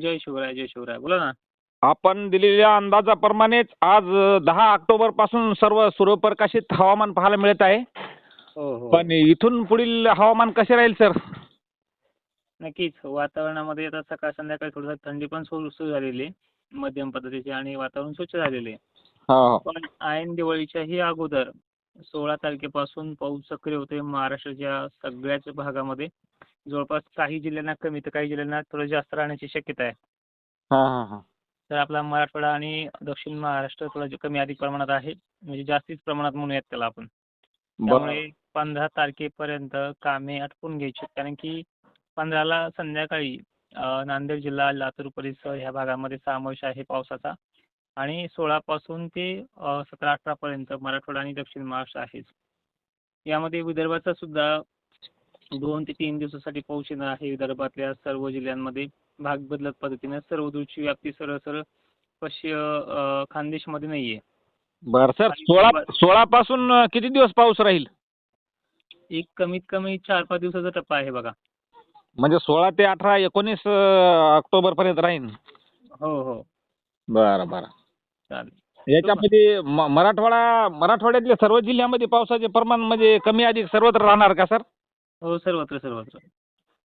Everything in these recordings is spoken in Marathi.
जय शिवराय जय शिवराय. बोला ना. आपण दिलेल्या अंदाजाप्रमाणेच आज दहा ऑक्टोबरपासून सर्व सूर्यप्रकाशित हवामान पाहायला मिळत आहे. हो हो. पण इथून पुढील हवामान कसे राहील सर? नक्कीच. वातावरणामध्ये आता सकाळ संध्याकाळी थोडंसं थंडी पण सुरू झालेली मध्यम पद्धतीची आणि वातावरण स्वच्छ झालेले हो. पण ऐन दिवाळीच्याही अगोदर सोळा तारखेपासून पाऊस सक्रिय होतोय महाराष्ट्राच्या सगळ्याच भागामध्ये. जवळपास काही जिल्ह्यांना कमी तर काही जिल्ह्यांना थोडं जास्त राहण्याची शक्यता आहे. हा हा हा. तर आपला मराठवाडा आणि दक्षिण महाराष्ट्र थोडं कमी अधिक प्रमाणात आहे. म्हणजे जास्तीच प्रमाणात म्हणूयात त्याला आपण. त्यामुळे पंधरा तारखेपर्यंत कामे आटपून घ्यायची. कारण की पंधराला संध्याकाळी नांदेड जिल्हा लातूर परिसर ह्या भागामध्ये समावेश आहे पावसाचा. आणि सोळापासून ते सतरा अठरापर्यंत मराठवाडा आणि दक्षिण महाराष्ट्र आहेच. यामध्ये विदर्भाचा सुद्धा दोन ते तीन दिवसासाठी पाऊस येणार आहे. विदर्भातल्या सर्व जिल्ह्यांमध्ये भाग बदलत पद्धतीने सर्व दूरची व्याप्ती सरळ सरळ पश्चिम खानदेशमध्ये नाही आहे बर सर सोळा सोळा पासून किती दिवस पाऊस राहील? एक कमीत कमी चार पाच दिवसाचा टप्पा आहे बघा. म्हणजे सोळा ते अठरा एकोणीस ऑक्टोबर पर्यंत राहील. हो हो. बरं बरं. चालेल. याच्यामध्ये मराठवाडा मराठवाड्यातल्या सर्व जिल्ह्यामध्ये पावसाचे प्रमाण म्हणजे कमी अधिक सर्वत्र राहणार का सर? हो सर्वत्र सर्वत्र.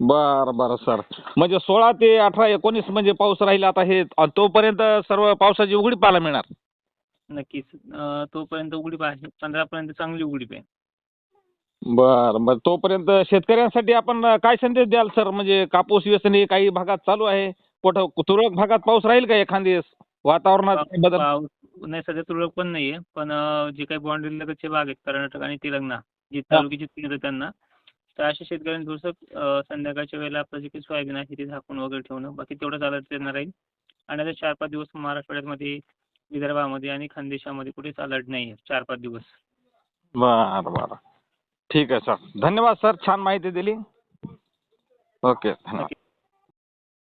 बरं बरं सर. म्हणजे सोळा ते अठरा एकोणीस म्हणजे पाऊस राहील आता हे तोपर्यंत सर्व पावसाची उघडी पाहायला मिळणार? नक्कीच. अं, तोपर्यंत उघडीप आहे पंधरापर्यंत चांगली उघडीप आहे बरं बरं. तोपर्यंत शेतकऱ्यांसाठी आपण काय संदेश द्याल सर? म्हणजे कापूस वेचणे काही भागात चालू आहे. कुठं तुरळक भागात पाऊस राहील का एखादी वातावरणात काही बदल? पाऊस नाही सध्या तुरळक पण नाही आहे पण अं, जे काही बाउंड्री लगतचे भाग आहेत कर्नाटक आणि तेलंगणा जे तालुक्याचे तीन आहेत त्यांना तर अशा शेतकऱ्यांनी थोडंसं संध्याकाळच्या वेळेला आपलं जे काही सोयाबीन आहे ते झाकून वगैरे ठेवणं. बाकी तेवढंच अलर्ट त्यांना राहील आणि आता चार पाच दिवस मराठवाड्यामध्ये विदर्भामध्ये आणि खानदेशामध्ये कुठेच अलर्ट नाही आहे चार पाच दिवस. बरं बरं. ठीक आहे सर. धन्यवाद सर. छान माहिती दिली. ओके धन्यवाद.